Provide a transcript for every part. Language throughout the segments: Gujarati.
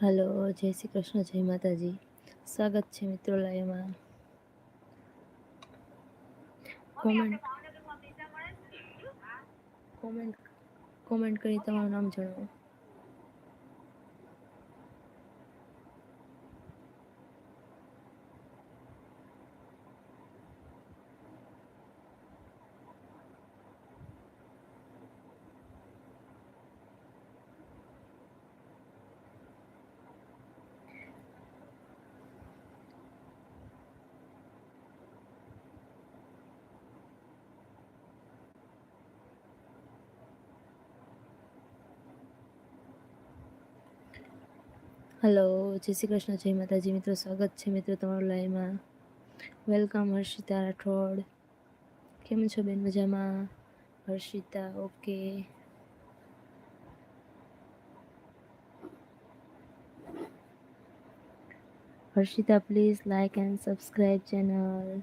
હલો જય શ્રી કૃષ્ણ જય માતાજી. સ્વાગત છે મિત્રો લાઈવમાં. કોમેન્ટ કોમેન્ટ કોમેન્ટ કરી તમારું નામ જણાવો. હલો જય શ્રી કૃષ્ણ, જય માતાજી. મિત્રો, સ્વાગત છે મિત્રો તમારું લાઈવમાં. વેલકમ હર્ષિતા રાઠોડ. કેમ છો બેન મજામાં? Harshita, okay. Harshita please like and subscribe channel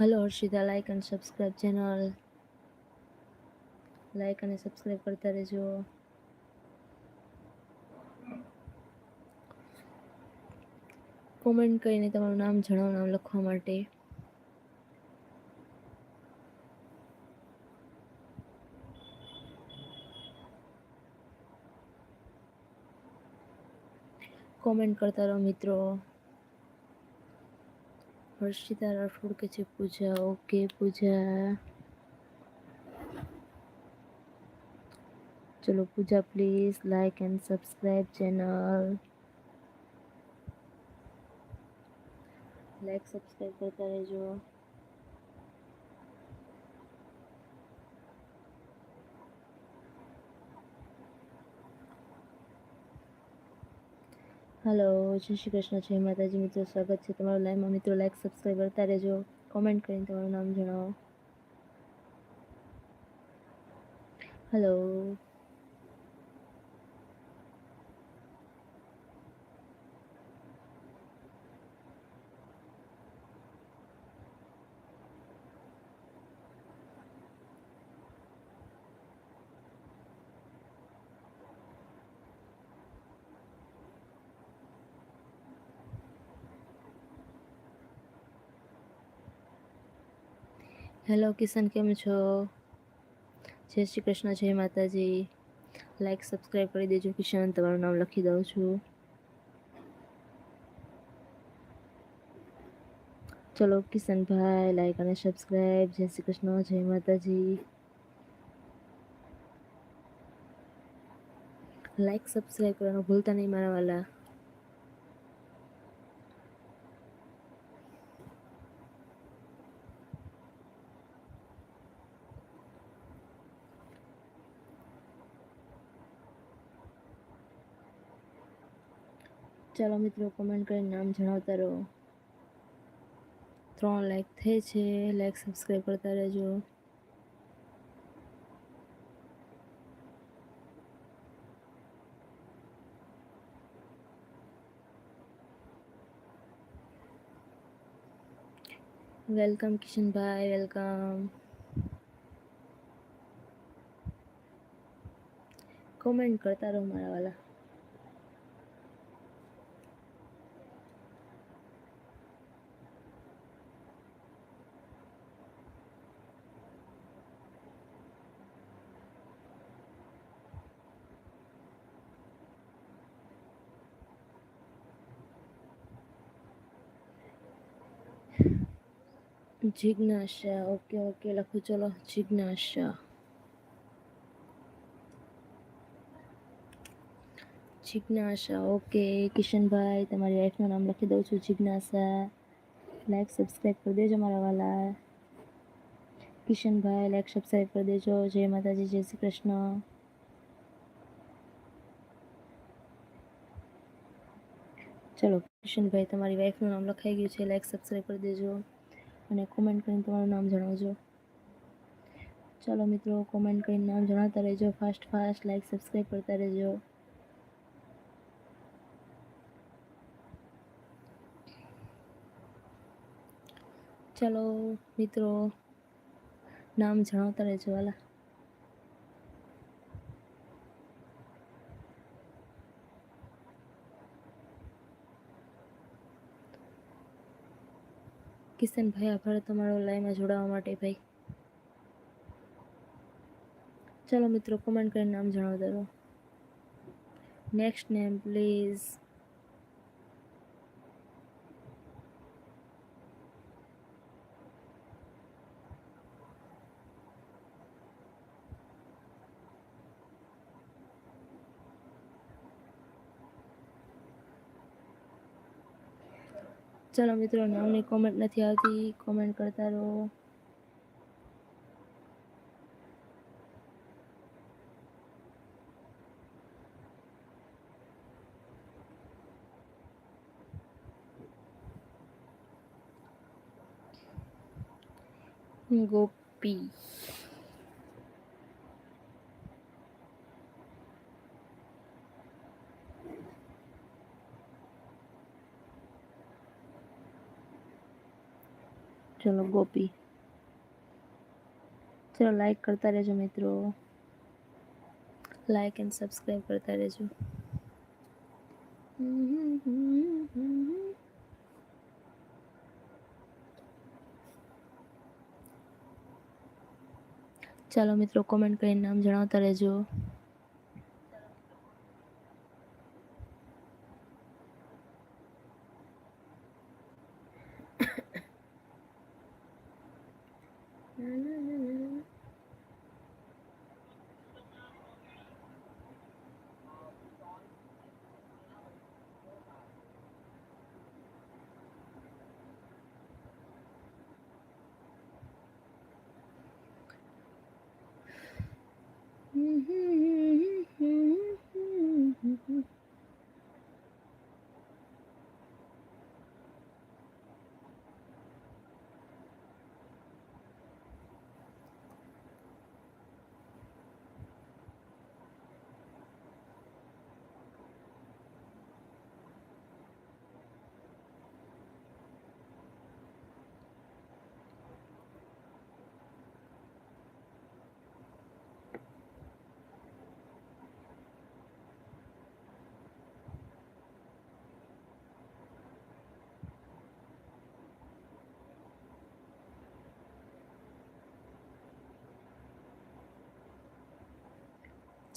hello Harshita like અને સબસ્ક્રાઈબ ચેનલ લાઈક અને સબસ્ક્રાઈબ કરતા રહેજો કોમેન્ટ કરીને તમારું નામ જણાવો, નામ લખવા માટે. કોમેન્ટ કરતા રહો મિત્રો. हर्षिता राठौड़ के छे पूजा ओके पूजा चलो Pooja please like and subscribe channel like subscribe करता है जो। હલો જય શ્રી કૃષ્ણ જય માતાજી મિત્રો સ્વાગત છે તમારું લાઈવમાં મિત્રો લાઈક સબસ્ક્રાઈબ કરતા રહેજો કોમેન્ટ કરીને તમારું નામ જણાવો હલો હેલો કિશન, કેમ છો? જય શ્રી કૃષ્ણ, જય માતાજી. લાઈક સબસ્ક્રાઈબ કરી દેજો કિશન, તમારું નામ લખી દઉં છું. ચલો કિશનભાઈ લાઈક અને સબસ્ક્રાઈબ જય શ્રી કૃષ્ણ, જય માતાજી. લાઈક સબસ્ક્રાઈબ કરવાનું ભૂલતા નહીં મારા વાલા. ચાલો મિત્રો કોમેન્ટ કરીને નામ જણાવતા રહો ત્રણ લાઈક થઈ છે લાઈક સબસ્ક્રાઈબ કરતા રહેજો વેલકમ કિશનભાઈ વેલકમ કોમેન્ટ કરતા રહો મારા વાલા જિજ્ઞાસા ઓકે ઓકે લખું ચલો જિજ્ઞાસા જિજ્ઞાસા ઓકે કિશનભાઈ તમારી વાઈફનું નામ લખી દઉં છું જિજ્ઞાસા લાઈક સબસ્ક્રાઈબ કરી દેજો મારા વાલા કિશનભાઈ લાઈક સબસ્ક્રાઈબ કરી દેજો જય માતાજી જય શ્રી કૃષ્ણ ચલો કિશનભાઈ તમારી વાઈફનું નામ લખાઈ ગયું છે લાઈક સબસ્ક્રાઈબ કરી દેજો અને કોમેન્ટ કરીને તમારું નામ જણાવજો. ચલો મિત્રો કોમેન્ટ કરીને નામ જણાવતા રહેજો. ફાસ્ટ ફાસ્ટ લાઈક સબસ્ક્રાઈબ કરતા રહેજો. ચાલો મિત્રો, નામ જણાવતા રહેજો વાલા કિશનભાઈ આભાર તમારો લાઈવમાં જોડાવા માટે ભાઈ. ચાલો મિત્રો કમેન્ટ કરીને નામ જણાવતા રહો નેક્સ્ટ નેમ પ્લીઝ ચાલો મિત્રો નામની કોમેન્ટ નથી આવતી કોમેન્ટ કરતા રહો ગોપી ચલો ગોપી ચલો લાઈક કરતા રહેજો મિત્રો લાઈક એન્ડ સબસ્ક્રાઈબ કરતા રહેજો ચાલો મિત્રો કોમેન્ટ કરીને નામ જણાવતા રહેજો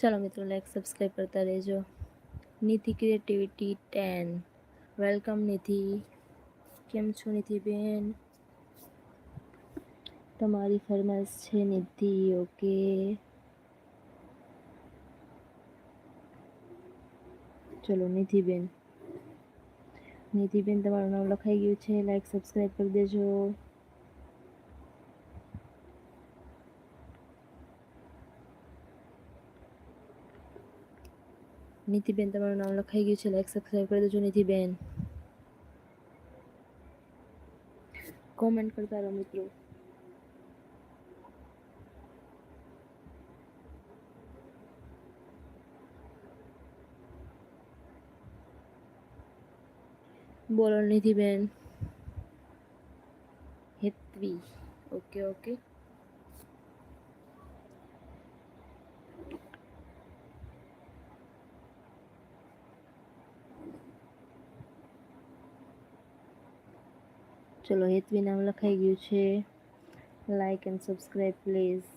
ચાલો મિત્રો લાઈક સબસ્ક્રાઈબ કરતા રહેજો. Nidhi creativity ten welcome Nidhi. કેમ છો નિધિબેન તમારી ફરમાઈશ છે નિધિ, ઓકે? ચલો નિધિબેન નિધિબેન તમારું નામ લખાઈ ગયું છે. લાઈક સબસ્ક્રાઈબ કરી દેજો. નીતિબેન તમારું નામ લખાઈ ગયું છે લાઈક સબસ્ક્રાઈબ કરી દેજો નીતિબેન કોમેન્ટ કરતા રહો મિત્રો બોલો નિધિબેન હેતવી ઓકે ઓકે ચલો હેતવી નામ લખાઈ ગયું છે લાઈક એન્ડ સબસ્ક્રાઈબ પ્લીઝ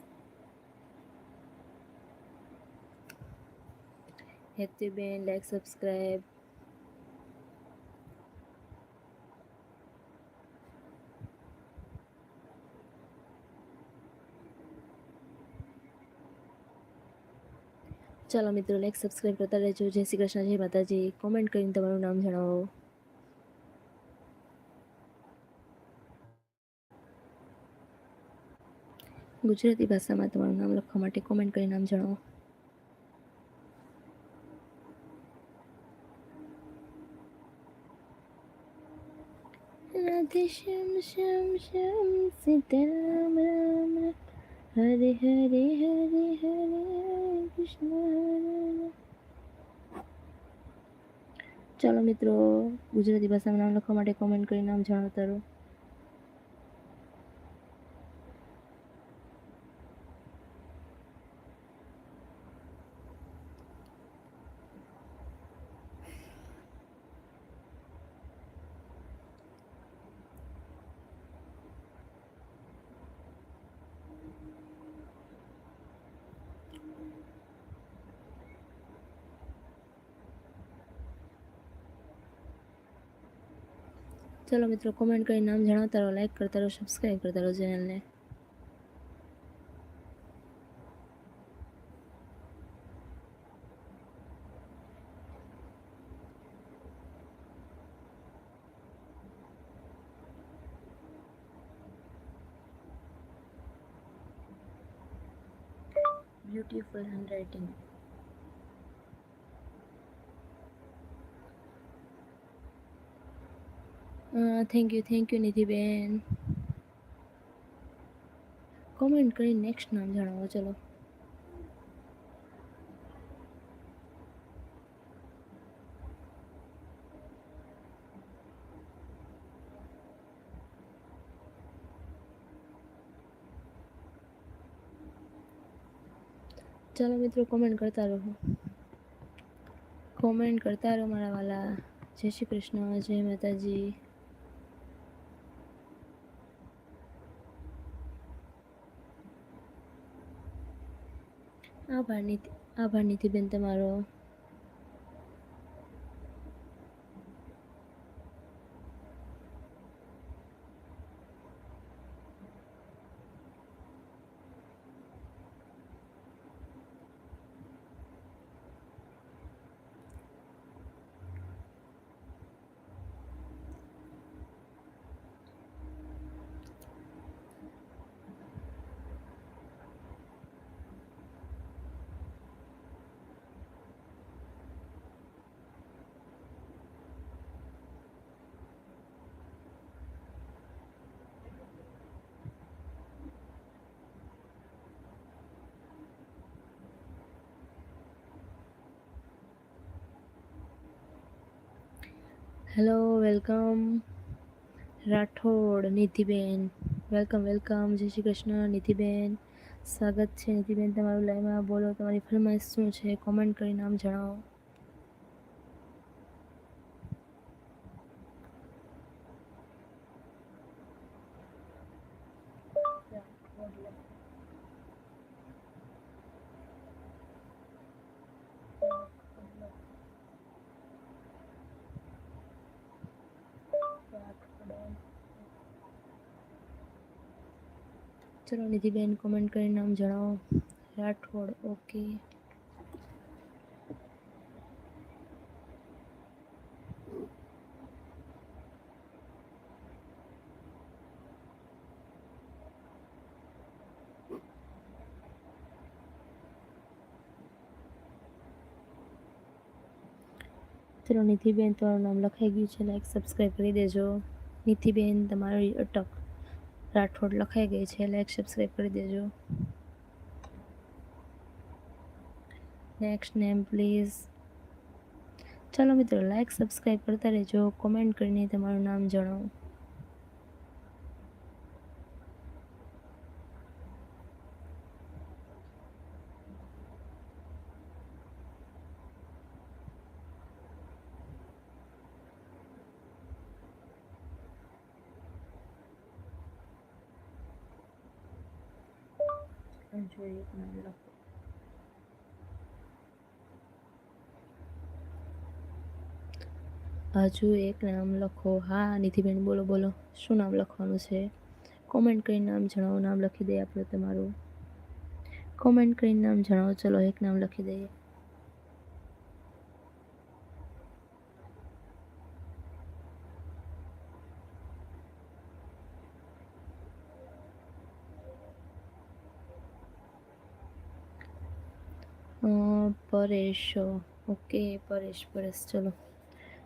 હેતવીબેન લાઈક સબસ્ક્રાઈબ ચાલો મિત્રો લાઈક સબસ્ક્રાઈબ કરતા રહેજો જય શ્રી કૃષ્ણ જય માતાજી કોમેન્ટ કરીને તમારું નામ જણાવો ગુજરાતી ભાષામાં તમારું નામ લખવા માટે કોમેન્ટ કરી નામ જણાવો. રાધે શ્યામ શ્યામ શ્યામ, સીતારામ રામ રામ હરે હરે હરે હરે. કૃષ્ણ ચાલો મિત્રો, ગુજરાતી ભાષામાં નામ લખવા માટે કોમેન્ટ કરી નામ જણાવતા રહો ચલો મિત્રો કોમેન્ટ કરી નામ જણાવતા રહો લાઈક કરતા રહો સબસ્ક્રાઈબ કરતા રહો ચેનલને beautiful handwriting thank you thank you નિધિબેન comment કરી નેક્સ્ટ નામ જણાવો ચલો ચાલો મિત્રો કોમેન્ટ કરતા રહો કોમેન્ટ કરતા રહો મારા વાલા જય શ્રી કૃષ્ણ જય માતાજી આભાર નીતિ આભાર નીતિબેન તમારો. હેલો વેલકમ રાઠોડ નિધિબેન વેલકમ વેલકમ જય શ્રી કૃષ્ણ નિધિબેન સ્વાગત છે નિધિબેન તમારું લાઈવમાં બોલો. તમારી ફરમાઈશ શું છે? કોમેન્ટ કરી નામ જણાવો. ચલો નિધિબેન કોમેન્ટ કરીને નામ જણાવો રાઠોડ ઓકે ચલો નિધિબેન તમારું નામ લખાઈ ગયું છે લાઈક સબસ્ક્રાઈબ કરી દેજો નિધિબેન તમારી અટક રાઠોડ લખાઈ ગઈ છે. લાઈક સબસ્ક્રાઈબ કરી દેજો. નેક્સ્ટ નેમ પ્લીઝ ચાલો મિત્રો લાઈક સબસ્ક્રાઈબ કરતા રહેજો. કોમેન્ટ કરીને તમારું નામ જણાવો. જોઈએ એક નામ લખો હજુ એક નામ લખો. હા નિધિબેન બોલો બોલો. શું નામ લખવાનું છે? કોમેન્ટ કરીને નામ જણાવો. નામ લખી દઈએ આપણે તમારું. કોમેન્ટ કરીને નામ જણાવો. ચલો, એક નામ લખી દઈએ. પરેશ ઓકે પરેશ પરેશ ચલો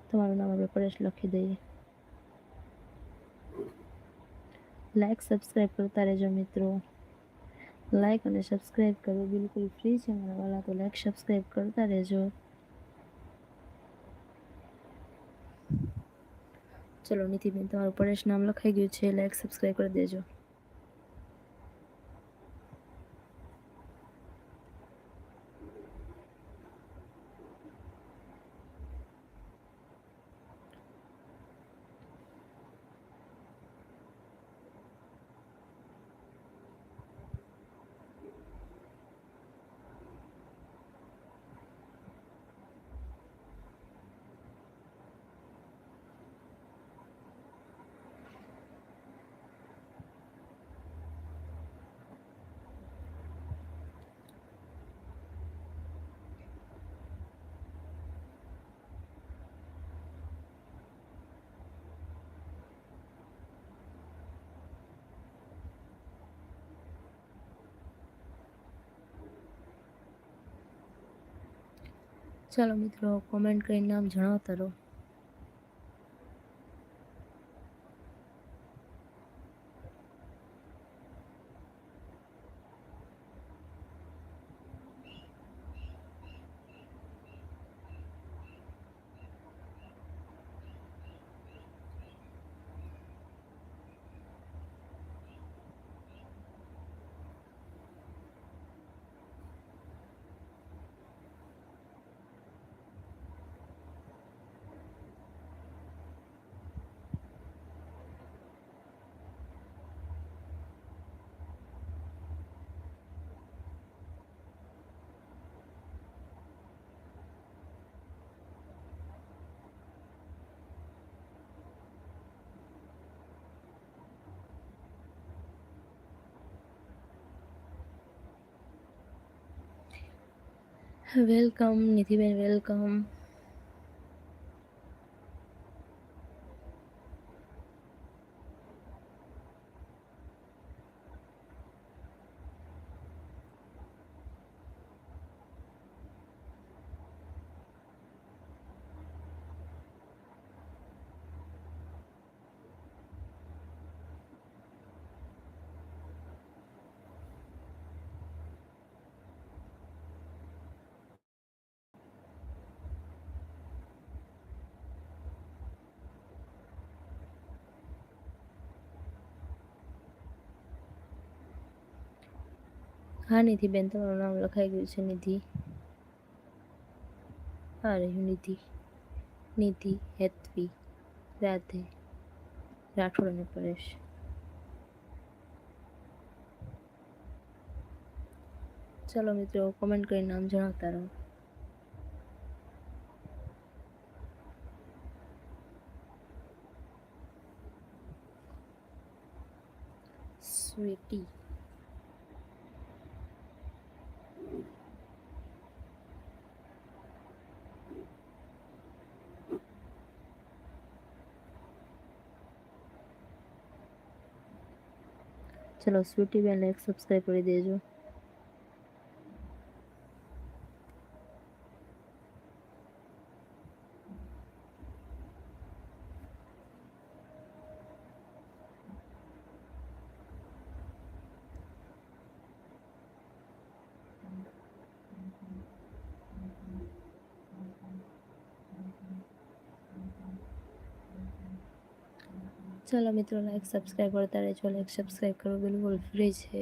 તમારું નામ આપણે પરેશ લખી દઈએ લાઈક સબસ્ક્રાઈબ કરતા રહેજો મિત્રો લાઈક અને સબસ્ક્રાઈબ કરવું બિલકુલ ફ્રી છે મારા વાલા તો લાઈક સબસ્ક્રાઈબ કરતા રહેજો ચલો નીતિબેન તમારું પરેશ નામ લખાઈ ગયું છે લાઈક સબસ્ક્રાઈબ કરી દેજો ચાલો મિત્રો કોમેન્ટ કરીને નામ જણાવતા રહો. વેલકમ નિધિબેન વેલકમ હા નિધિબેન તમારું નામ લખાઈ ગયું છે, નિધિ. હા, રહ્યું નિધિ. નિધિ હેતવી. રાધે. રાઠોડ અને પરેશ. ચાલો મિત્રો કોમેન્ટ કરી નામ જણાવતા રહો. સ્વીટી. ચલો સ્વીટી બેન એક સબસ્ક્રાઈબ કરી દેજો. ચાલો મિત્રો લાઈક સબસ્ક્રાઈબ કરતા રહેજો લાઈક સબસ્ક્રાઈબ કરવું બિલકુલ ફ્રી છે